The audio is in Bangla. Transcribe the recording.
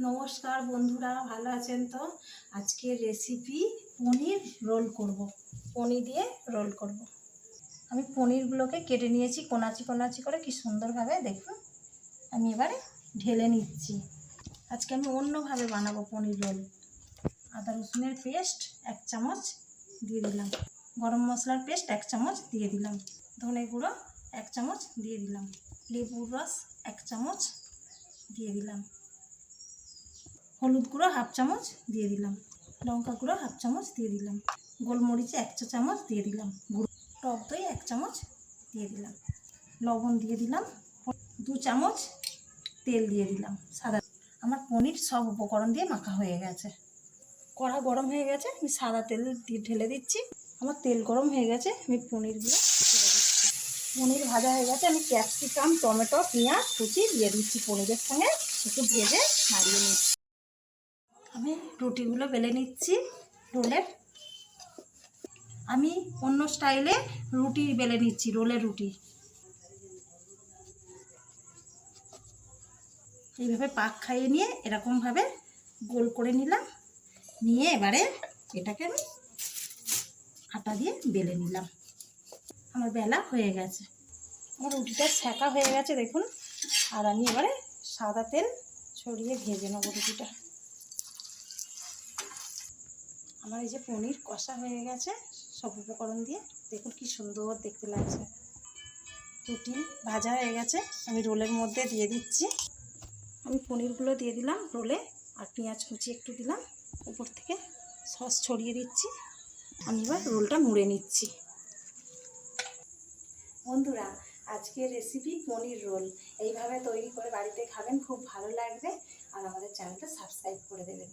নমস্কার বন্ধুরা, ভালো আছেন তো? আজকের রেসিপি পনির রোল করব। পনির দিয়ে রোল করব। আমি পনিরগুলোকে কেটে নিয়েছি, কোনাচি কোনাচি করে, কি সুন্দরভাবে দেখুন। আমি এবারে ঢেলে নিচ্ছি। আজকে আমি অন্যভাবে বানাবো পনির রোল আদা রসুনের পেস্ট এক চামচ দিয়ে দিলাম। গরম মশলার পেস্ট এক চামচ দিয়ে দিলাম। ধনে গুঁড়ো এক চামচ দিয়ে দিলাম। লেবুর রস এক চামচ দিয়ে দিলাম। হলুদ গুঁড়ো হাফ চামচ দিয়ে দিলাম। লঙ্কা গুঁড়ো হাফ চামচ দিয়ে দিলাম। গোলমরিচ এক চা চামচ দিয়ে দিলাম। গুঁড়ো টক দই এক চামচ দিয়ে দিলাম। লবণ দিয়ে দিলাম। দু চামচ তেল দিয়ে দিলাম। সাদা আমার পনির সব উপকরণ দিয়ে মাখা হয়ে গেছে। কড়া গরম হয়ে গেছে, আমি সাদা তেল দিয়ে ঢেলে দিচ্ছি। আমার তেল গরম হয়ে গেছে, আমি পনিরগুলো ঢেলে দিচ্ছি। পনির ভাজা হয়ে গেছে, আমি ক্যাপসিকাম, টমেটো, পেঁয়াজ, কুচি দিয়ে দিচ্ছি পনিরের সঙ্গে। একটু ভেজে নাড়িয়ে নিচ্ছি। আমি রুটিগুলো বেলে নিচ্ছি রোলের আমি অন্য স্টাইলে রুটি বেলে নিচ্ছি, রোলের রুটি। এইভাবে পাক খাইয়ে নিয়ে এরকমভাবে গোল করে নিলাম। নিয়ে এবারে এটাকে আমি আটা দিয়ে বেলে নিলাম। আমার বেলা হয়ে গেছে। আমার রুটিটা ছ্যাঁকা হয়ে গেছে, দেখুন। আর আমি এবারে সাদা তেল ছড়িয়ে ভেজে নেব রুটিটা। আমার এই যে পনির কষা হয়ে গেছে, সব উপকরণ দিয়ে। দেখুন কি সুন্দর দেখতে লাগছে। রুটি ভাজা হয়ে গেছে, আমি রোলের মধ্যে দিয়ে দিচ্ছি। আমি পনিরগুলো দিয়ে দিলাম রোলে, আর পেঁয়াজ কুচি একটু দিলাম। উপর থেকে সস ছড়িয়ে দিচ্ছি। আমি এবার রোলটা মুড়ে নিচ্ছি। বন্ধুরা, আজকের রেসিপি পনির রোল। এইভাবে তৈরি করে বাড়িতে খাবেন, খুব ভালো লাগবে। আর আমাদের চ্যানেলটা সাবস্ক্রাইব করে দেবেন।